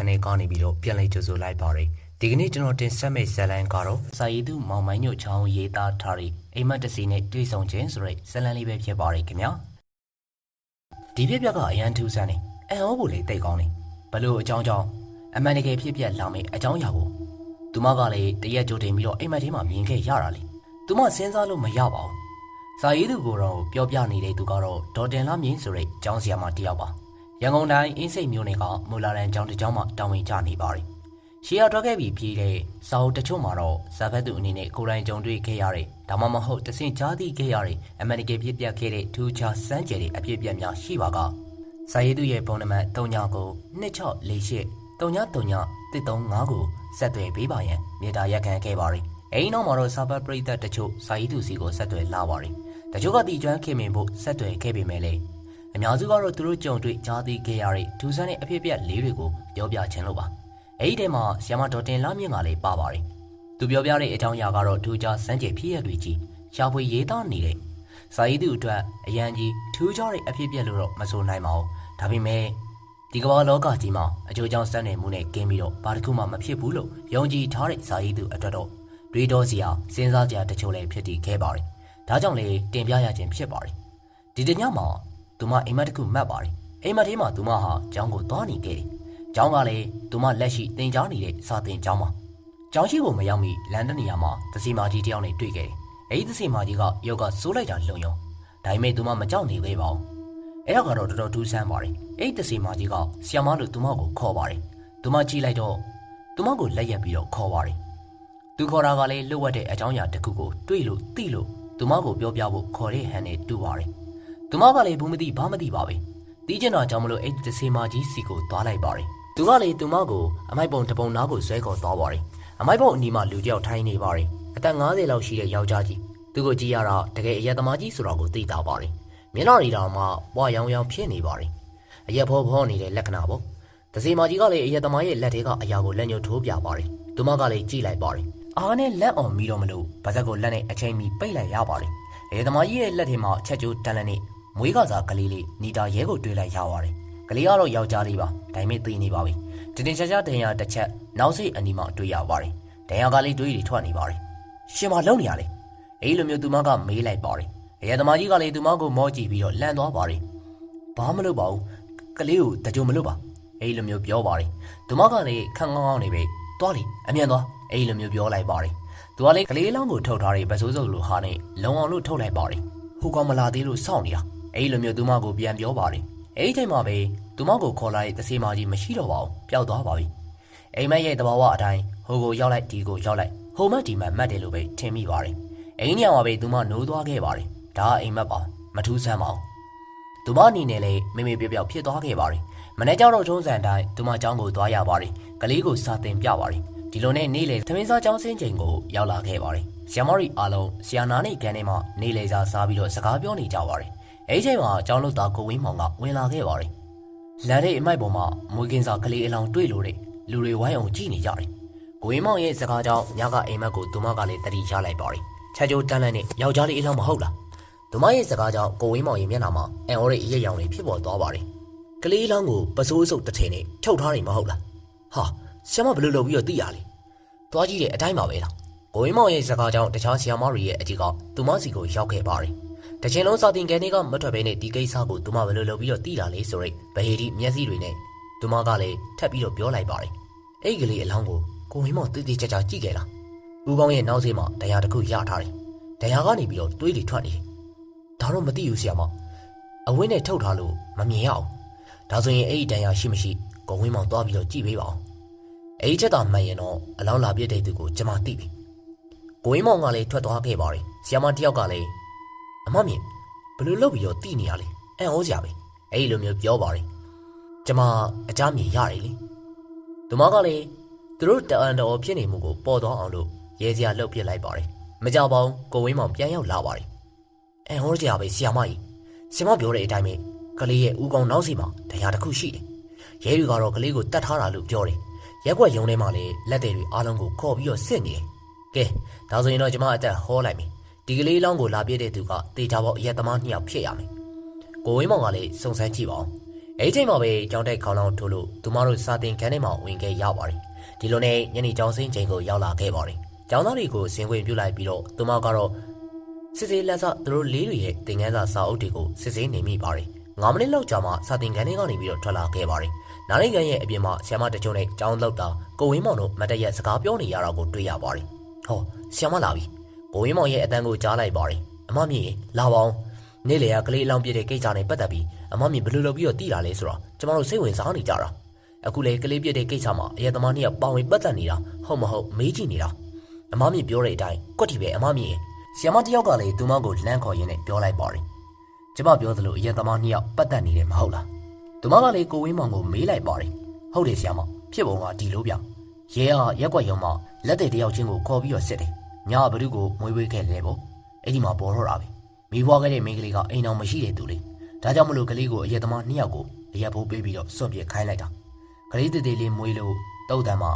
channel ကနေပြီးတော့ပြန်လည်ကြိုဆိုလိုက်ပါရယ်ဒီကနေ့ကျွန်တော်တင်ဆက်မယ့်ဇာတ်လမ်းကတော့စာရည်သူမောင်မိုင်းညိုချောင်းရေးသားထားတဲ့အိမ်မက်တစီနဲ့တွေ့ဆုံခြင်းဆိုတဲ့ဇာတ်လမ်းလေးပဲဖြစ်ပါရယ်ခင်ဗျာဒီပြက်ပြက်ကအရန်ထူးဆန်းနေအန်ဟောဖို့လေတိတ်ကောင်းနေဘလို့အကြောင်းကြောင့်အမှန်တကယ်ဖြစ်ပြက်လာမယ့်အကြောင်းအရာကိုသူမကလည်းတရက်ကြိုတင်ပြီးတော့အိမ်မက်ထဲမှာမြင်ခဲ့ရတာလေသူမစဉ်းစားလို့မရပါဘူးစာရေးသူကိုတော့ပြောပြနေတဲ့သူကတော့ဒေါ်တင်လာမြင့်ဆိုတဲ့ကျောင်းဆရာမတစ်ယောက်ပါ ရန်ကုန်တိုင်းအင်းစိတ်မြို့နယ်ကမူလာရန်ကျောင်းတစ်ကျောင်းမှာတာဝန်ကျနေပါတယ်။ရှေးရထွက်ခဲ့ပြီးပြည်တဲ့စာအုပ်တချို့မှာတော့ဇာဖတ်သူအနေနဲ့ကိုယ်တိုင်ကြုံတွေ့ခဲ့ရတဲ့ဒါမှမဟုတ်တဆင့်ကြားသိခဲ့ရတဲ့အမှန်တကယ်ဖြစ်ပျက်ခဲ့တဲ့ထူးခြားစမ်းကြယ်တဲ့အဖြစ်အပျက်များရှိပါကစာရေးသူရဲ့ပုံနံပါတ်39ကို2648 3939 135ကိုဆက်သွယ်ပေးပါရန်မြေတားရက်ခံခဲ့ပါတယ်။အဲဒီနောက်မှာတော့စာပတ်ပရိသတ်တချို့စာရေးသူစီကိုဆက်သွယ်လာပါတယ်။တချို့ကတီကျွမ်းခင်မင်ဖို့ဆက်သွယ်ခဲ့ပေမဲ့လည်း အများစုကတော့သူတို့ကြုံတွေ့ကြားသိခဲ့ရတဲ့ဒူဆန်းတဲ့အဖြစ်အပျက်လေးတွေကိုပြောပြခြင်းလို့ပါ။အဲဒီထဲမှာဆီယမဒေါ်တင်လာမြင့်ကလည်းပါပါတယ်။သူပြောပြတဲ့အကြောင်းအရာကတော့ဒူကြားစမ်းကြယ်ဖြစ်ရတွေကြီးရှားဖွေရေးသားနေတဲ့စာရေးသူအတွက်အရန်ကြီးထူးခြားတဲ့အဖြစ်အပျက်လို့တော့မဆိုနိုင်ပါဘူး။ဒါပေမဲ့ဒီကမ္ဘာလောကကြီးမှာအကျိုးကြောင့်စမ်းနေမှုနဲ့ကင်းပြီးတော့ဘာတစ်ခုမှမဖြစ်ဘူးလို့ယုံကြည်ထားတဲ့စာရေးသူအတွက်တော့တွေးတောစရာစဉ်းစားစရာတချို့လည်းဖြစ်တည်ခဲ့ပါတယ်။ဒါကြောင့်လေတင်ပြရခြင်းဖြစ်ပါတယ်။ဒီတညမှာ သူမအိမ်မက်တစ်ခုမှတ်ပါတယ်အိမ်မက်ထဲမှာသူမဟာကျောင်းကိုသွားနေခဲ့တယ်ကျောင်းကလည်းသူမလက်ရှိတင်ကြားနေတဲ့စာသင်ကျောင်းမှာကျောင်းရှိကိုမရောက်မီလန်ဒန်နေရာမှာသစီမာကြီးတယောက်နဲ့တွေ့ခဲ့တယ်အဲဒီသစီမာကြီးကယောက်ကစိုးလိုက်တာလုံယုံဒါပေမဲ့သူမမကြောက်နေသေးပါဘူးအဲ့တော့ကတော့တော်တော်ထူးဆန်းပါတယ်အဲ့ဒီသစီမာကြီးကဆီယမလို့သူမကိုခေါ်ပါတယ်သူမကြည့်လိုက်တော့သူမကိုလက်ရက်ပြီးတော့ခေါ်ပါတယ်သူခေါ်တာကလည်းလှုပ်ဝက်တဲ့အကြောင်းအရာတစ်ခုကိုတွေ့လို့သိလို့သူမကိုပြောပြဖို့ခေါ်တဲ့ဟန်နဲ့တူပါတယ် သူမကလည်းဘူးမသိဘာမသိပါပဲတီးကျင်တာကြောင့်မလို့အဲ့ဒီစေမာကြီးစီကိုသွားလိုက်ပါတယ်သူကလည်းသူမကိုအမိုက်ပုံတပုံနားကိုဆွဲခေါ်သွားပါတယ်အမိုက်ပုံအနီးမှာလူတစ်ယောက်ထိုင်နေပါတယ်အသက်50လောက်ရှိတဲ့ယောက်ျားကြီးသူကိုကြည့်ရတာတကယ်အရက်သမားကြီးဆိုတာကိုသိတာပါတယ်မျက်နှာတွေတောင်မှပွားရောင်ရောင်ဖြစ်နေပါတယ်အရက်ဖောဖောနေတဲ့လက္ခဏာပေါ့တစေမာကြီးကလည်းအရက်သမားရဲ့လက်ထဲကအရာကိုလက်ညှိုးထိုးပြပါတယ်သူမကလည်းကြည့်လိုက်ပါတယ်အားနဲ့လက်အောင်မီတော့မလို့ဗဇက်ကိုလက်နဲ့အချိန်မီပိတ်လိုက်ရပါတယ်အရက်သမားကြီးရဲ့လက်ထဲမှာချက်ကျိုးတန်လန်းနဲ့ မွေးကစားကလေးလေးနီတာရဲကိုတွေးလိုက်ရပါတယ်။ကလေးကတော့ယောက်ျားလေးပါ။ဒါပေမဲ့သိနေပါပြီ။တင်းတင်းရှားရှားဒဏ်ရာတစ်ချက်နောက်စိတ်အနီးမှာတွေ့ရပါတယ်။ဒဏ်ရာကလေးတွေးတွေထွက်နေပါတယ်။ရှင်မလုံနေရလေ။အဲဒီလိုမျိုးသူမကမေးလိုက်ပါတယ်။အရာသမားကြီးကလည်းသူမကိုမောကြည့်ပြီးတော့လန့်သွားပါတယ်။ဘာမှမလုပ်ပါဘူး။ကလေးကိုတကြုံမလုပ်ပါ။အဲဒီလိုမျိုးပြောပါတယ်။သူမကလည်းခန့်ကောင်းကောင်းနေပဲ။သွားလေအမြန်သွား။အဲဒီလိုမျိုးပြောလိုက်ပါတယ်။သူကလည်းကလေးလောင်းကိုထုတ်ထားတဲ့ဗဆိုးစုပ်လိုဟာနဲ့လုံအောင်လို့ထုတ်လိုက်ပါတယ်။ဟိုကောင်မလာသေးလို့စောင့်နေတာ။ အဲ့လိုမျိုးသူမကိုပြန်ပြောပါတယ်အဲ့ဒီချိန်မှာပဲသူမကိုခေါ်လာတဲ့တဆေးမကြီးမရှိတော့ပါဘူးပျောက်သွားပါပြီအိမ်မက်ရဲ့တဘာဝအတိုင်းဟိုကိုရောက်လိုက်ဒီကိုရောက်လိုက်ဟိုမက်ဒီမက်မတ်တယ်လို့ပဲထင်မိပါတယ်အိမ်ညောင်မှာပဲသူမနိုးသွားခဲ့ပါတယ်ဒါအိမ်မက်ပါမထူးဆန်းပါဘူးသူမအနေနဲ့လည်းမေမေပြောပြောဖြစ်သွားခဲ့ပါတယ်မနေ့ကျတော့ထုံးစံတိုင်းသူမကျောင်းကိုသွားရပါတယ်ကလေးကိုစာတင်ပြပါတယ်ဒီလိုနဲ့နေ့လေသမင်းစားကျောင်းဆင်းချိန်ကိုရောက်လာခဲ့ပါတယ်ဆရာမရီအားလုံးဆရာနာနဲ့ကန်ထဲမှာနေ့လေစာစားပြီးတော့စကားပြောနေကြပါတယ် အဲ့ဒီချိန်မှာကျောင်းလုသားကိုဝင်းမောင်ကဝင်လာခဲ့ပါတယ်။လမ်းရဲ့အမိုက်ပေါ်မှာမွေးကင်းစာကလေးအလောင်းတွေ့လို့တဲ့လူတွေဝိုင်းအောင်ကြည့်နေကြတယ်။ကိုဝင်းမောင်ရဲ့စကားကြောင့်ညကအိမ်မက်ကိုသူမကလည်းတတိချလိုက်ပါတယ်။ချက်ချိုးတန်းလန်းနဲ့ယောက်ျားလေးအလောင်းမဟုတ်လား။သူမရဲ့စကားကြောင့်ကိုဝင်းမောင်ရဲ့မျက်နှာမှာအန်အော်ရဲ့အရက်ရောင်တွေဖြစ်ပေါ်သွားပါတယ်။ကလေးအလောင်းကိုပစိုးစုပ်တစ်ထည်နဲ့ထုတ်ထားနေမဟုတ်လား။ဟာဆရာမဘယ်လိုလုပ်ပြီးတော့သိရလဲ။သွားကြည့်တဲ့အတိုင်းပါပဲလား။ကိုဝင်းမောင်ရဲ့စကားကြောင့်တခြားဆရာမတွေရဲ့အကြည့်ကသူမစီကိုရောက်ခဲ့ပါတယ်။ တချင်လုံးစာတင်ကဲတွေကမထွက်ဘဲနဲ့ဒီကိစ္စကိုသူမဘယ်လိုလုပ်ပြီးတော့သိတာလဲဆိုရိတ်ဗဟေဒီမျက်စိတွေနဲ့သူမကလည်းထပ်ပြီးတော့ပြောလိုက်ပါတယ်။အဲ့ဒီကလေးအလောင်းကိုကိုဝင်းမောင်တိတိကျကျကြည့်ခဲ့လား။ဦးကောင်းရဲ့နောက်စေးမှာတရားတစ်ခုရထားတယ်။တရားကနေပြီးတော့တွေးတွေထွက်နေတယ်။ဒါတော့မသိဘူးဆရာမ။အဝင်းနဲ့ထုတ်ထားလို့မမြင်ရအောင်။ဒါဆိုရင်အဲ့ဒီတရားရှိမရှိကိုဝင်းမောင်သွားပြီးတော့ကြည့်ပေးပါအောင်။အဲ့ဒီချက်သာမှန်ရင်တော့အလောင်းလာပြတဲ့သူကိုကျွန်မသိပြီ။ကိုဝင်းမောင်ကလည်းထွက်သွားခဲ့ပါတယ်။ဆရာမတယောက်ကလည်း အမမြင်ဘယ်လိုလုပ်ပြီးတော့တည်နေရလဲအံ့ဩစရာပဲအဲ့ဒီလိုမျိုးပြောပါတယ်ကျမအကြမြင်ရတယ်လေသူမကလည်းသူတို့တအန်တော်ဖြစ်နေမှုကိုပေါ်သွားအောင်လို့ရဲစရာလှုပ်ပစ်လိုက်ပါတယ်မကြောက်ပါဘူးကိုဝင်းမောင်ပြန်ရောက်လာပါတယ်အံ့ဩစရာပဲဆီယမကြီးဆီယမပြောတဲ့အတိုင်းပဲကလေးရဲ့ဦးကောင်နောက်စီမှာတရားတစ်ခုရှိတယ်ရဲတွေကတော့ကလေးကိုတတ်ထားတာလို့ပြောတယ်ရက်ွက်ရုံထဲမှာလည်းလက်တွေအားလုံးကိုခေါ်ပြီးတော့စစ်နေတယ်ကဲဒါဆိုရင်တော့ကျမအသက်ဟောလိုက်မယ် ဒီကလေးလောင်းကိုလာပြတဲ့သူကတေချာပေါအရက်သမားနှစ်ယောက်ဖြစ်ရမယ်။ကိုဝင်းမောင်ကလည်းစုံစမ်းကြည့်ပါဦး။အအဲ့ဒီချိန်မှာပဲကြောင်းတိုက်ခေါင်းလောင်းထိုးလို့သူမတို့စာတင်ခန်းထဲမှာဝင်ခဲ့ရပါတယ်ဒီလိုနဲ့ညနေကြောင်းစင်းချိန်ကိုရောက်လာခဲ့ပါတယ်ကျောင်းသားတွေကိုဆင်ခွင့်ပြုလိုက်ပြီးတော့သူမကတော့စစ်စေးလက်စသူတို့လေးတွေရဲ့တင်ငန်းစာစာအုပ်တွေကိုစစ်စေးနေမိပါတယ်9မိနစ်လောက်ကြာမှစာတင်ခန်းထဲကနေပြီးတော့ထွက်လာခဲ့ပါတယ်နားနိုင်ငံရဲ့အပြင်မှာဆီယမတချို့နဲ့ကျောင်းလောက်တာကိုဝင်းမောင်တို့မတ်တရက်စကားပြောနေရတာကိုတွေ့ရပါတယ်ဟောဆီယမလာပြီ ကိုဝင်းမောင်ရဲ့အတန်းကိုကြားလိုက်ပါတယ်အမမြင့်လာပါအောင်နေ့လေကကလေးလောင်းပြတဲ့ကိစ္စနဲ့ပတ်သက်ပြီးအမမြင့်ဘယ်လိုလုပ်ပြီးတော့တည်တာလဲဆိုတော့ကျမတို့စိတ်ဝင်စားနေကြတာအခုလေကလေးပြတဲ့ကိစ္စမှာအရက်သမားနှစ်ယောက်ပါဝင်ပတ်သက်နေတာဟုတ်မဟုတ်မေးကြည့်နေတာအမမြင့်ပြောတဲ့အတိုင်းကွက်တီပဲအမမြင့်ဆီယမတယောက်ကလည်းသူမကိုလမ်းခေါ်ရင်းနဲ့ပြောလိုက်ပါတယ်ကျမပြောသလိုအရက်သမားနှစ်ယောက်ပတ်သက်နေတယ်မဟုတ်လားသူမကလည်းကိုဝင်းမောင်ကိုမေးလိုက်ပါတယ်ဟုတ်တယ်ဆီယမဖြစ်ပုံကဒီလိုပြရဲအားရက်ွက်ရုံမှာလက်တဲ့တယောက်ချင်းကိုခေါ်ပြီးတော့စစ်တယ် ညာဘ누구ကိုမွေးဝေးခဲ့လဲပေါ့အဲ့ဒီမှာပေါ်တော့တာပဲမိဘွားခဲ့တဲ့မိန်းကလေးကအိမ်အောင်မရှိတဲ့သူလေဒါကြောင့်မလို့ကလေးကိုအရက်သမားနှစ်ယောက်ကိုအရက်ဖိုးပေးပြီးတော့စွန့်ပစ်ခိုင်းလိုက်တာကလေးသေးသေးလေးမွေးလို့တုတ်တန်မှာ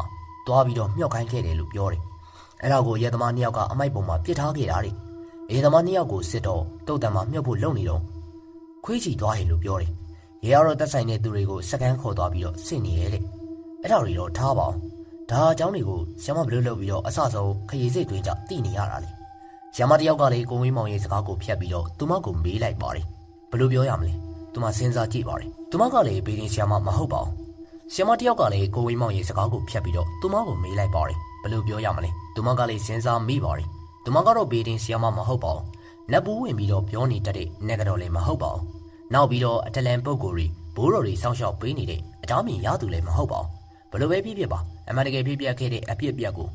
သွားပြီးတော့မြှောက်ခိုင်းခဲ့တယ်လို့ပြောတယ်အဲ့ဒါကိုအရက်သမားနှစ်ယောက်ကအမိုက်ပုံမှာပြစ်ထားခဲ့တာလေအရက်သမားနှစ်ယောက်ကိုစစ်တော့တုတ်တန်မှာမြှောက်ဖို့လုပ်နေတော့ခွေးချီသွားတယ်လို့ပြောတယ်ရေကတော့တက်ဆိုင်တဲ့သူတွေကိုစကန်ခေါ်သွားပြီးတော့စစ်နေရဲ့လေအဲ့ဒါတွေတော့ထားပါအောင် ဒါအကြောင်းတွေကိုဆ iam ဘလို့လုပ်ပြီးတော့အဆဆုံးခရီးစိတ်တွင်းကြတိနေရတာလေဆ iam တယောက်ကလည်းကိုဝင်းမောင်ရဲ့စကားကိုဖျက်ပြီးတော့သူမကိုမေးလိုက်ပါတယ်ဘလို့ပြောရမလဲသူမစဉ်းစားကြည့်ပါတယ်သူမကလည်းဘေးရင်ဆ iam မဟုတ်ပါဘူးဆ iam တယောက်ကလည်းကိုဝင်းမောင်ရဲ့စကားကိုဖျက်ပြီးတော့သူမကိုမေးလိုက်ပါတယ်ဘလို့ပြောရမလဲသူမကလည်းစဉ်းစားမိပါတယ်သူမကတော့ဘေးရင်ဆ iam မဟုတ်ပါဘူးနတ်ပူးဝင်ပြီးတော့ပြောနေတတ်တဲ့နက်ကတော့လည်းမဟုတ်ပါဘူးနောက်ပြီးတော့အတလန်ပုတ်ကိုယ်တွေဘိုးတော်တွေစောင့်ရှောက်ပေးနေတဲ့အကြောင်းမြင်ရသူလည်းမဟုတ်ပါဘူး ဘလို့ပဲဖြစ်ဖြစ်ပါအမှန်တကယ်ဖြစ်ပြခဲ့တဲ့အဖြစ်အပျက်ကို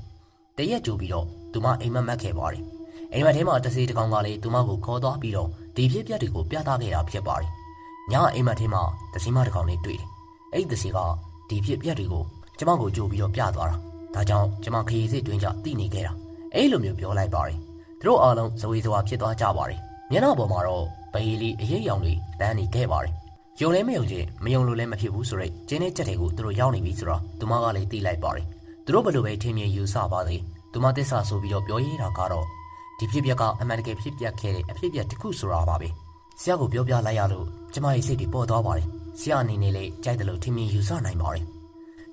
တရက်ကြိုပြီးတော့သူမအိမ်မက်မက်ခဲ့ပါတယ်အိမ်မက်ထဲမှာတစေတကောင်ကလည်းသူမကိုခေါ်သွားပြီးတော့ဒီဖြစ်ပျက်တွေကိုပြသခဲ့တာဖြစ်ပါတယ်ညအိမ်မက်ထဲမှာတစီမတကောင်လေးတွေ့တယ်အဲ့ဒီတစီကဒီဖြစ်ပျက်တွေကိုကျမကိုကြိုပြီးတော့ပြသွားတာဒါကြောင့်ကျမခရီးစစ်တွင်းကြတိနေခဲ့တာအဲ့လိုမျိုးပြောလိုက်ပါတယ်သူတို့အားလုံးဇဝေဇဝါဖြစ်သွားကြပါတယ်မျက်နှာပေါ်မှာတော့ဘေးလီအရေးရောင်တွေတန်းနေခဲ့ပါတယ် ယုံလဲမယုံချင်းမယုံလို့လည်းမဖြစ်ဘူးဆိုတော့ကျင်းတဲ့ချက်တွေကိုသူတို့ရောက်နေပြီဆိုတော့သူမကလည်းတီးလိုက်ပါတယ်သူတို့ဘယ်လိုပဲထင်မြင်ယူဆပါသေးသူမသစ္စာဆိုပြီးတော့ပြောရတာကတော့ဒီဖြစ်ပျက်ကအမှန်တကယ်ဖြစ်ပျက်ခဲ့တဲ့အဖြစ်ပျက်တစ်ခုဆိုတာပါပဲဆရာကိုပြောပြလိုက်ရလို့ကျမရဲ့စိတ်တွေပေါ်သွားပါတယ်ဆရာအနေနဲ့လည်းကြိုက်တယ်လို့ထင်မြင်ယူဆနိုင်ပါတယ်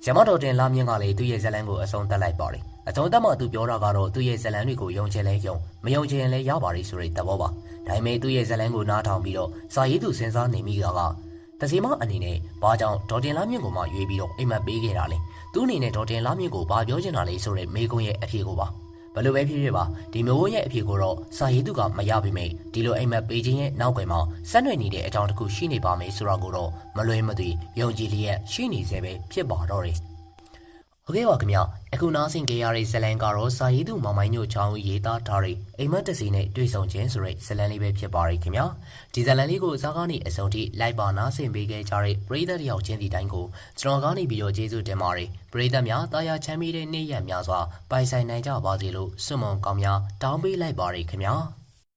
ရမတော်တင်လာမြင့်ကလည်းသူ့ရဲ့ဇလန်းကိုအဆုံးသတ်လိုက်ပါတယ်အဆုံးသတ်မှသူပြောတာကတော့သူ့ရဲ့ဇလန်းတွေကိုယုံချင်လဲယုံမယုံချင်လည်းရပါတယ်ဆိုတဲ့သဘောပါဒါပေမဲ့သူ့ရဲ့ဇလန်းကိုနားထောင်ပြီးတော့စာရေးသူစဉ်းစားနေမိတာက တစီမအနေနဲ့ဘာကြောင့်ဒေါ်တင်လာမြင့်ကိုမှရွေးပြီးတော့အိမ်မက်ပေးခဲ့တာလဲသူ့အနေနဲ့ဒေါ်တင်လာမြင့်ကိုဘာပြောချင်တာလဲဆိုတဲ့မေကွန်းရဲ့အဖြေကိုပါဘယ်လိုပဲဖြစ်ဖြစ်ပါဒီမျိုးရဲ့အဖြေကိုတော့စာရေးသူကမရပါမိဒီလိုအိမ်မက်ပေးခြင်းရဲ့နောက်ွယ်မှာဆက်နွယ်နေတဲ့အကြောင်းတစ်ခုရှိနေပါမယ်ဆိုတာကိုတော့မလွဲမသွေယုံကြည်လျက်ရှိနေစေပဲဖြစ်ပါတော့တယ် ဟုတ်ကဲ့ပါခင်ဗျအခုနားဆင်ကြရတဲ့ဇလန်ကတော့စာရေးသူမောင်မိုင်းညိုချောင်းရေးသားထားတဲ့အိမ်မက်တစီနဲ့တွေ့ဆုံခြင်းဆိုတဲ့ဇလန်လေးပဲဖြစ်ပါရခင်ဗျဒီဇလန်လေးကိုအစားကနေအစုံထိလိုက်ပါနားဆင်ပေးခဲ့ကြတဲ့ပရိသတ်တယောက်ချင်းဒီတိုင်းကိုကျွန်တော်ကနေပြီးတော့ကျေးဇူးတင်ပါတယ်ပရိသတ်များတာယာချမ်းမြေတဲ့နေ့ရက်များစွာပိုင်ဆိုင်နိုင်ကြပါစေလို့ဆုမွန်ကောင်းများတောင်းပေးလိုက်ပါရခင်ဗျ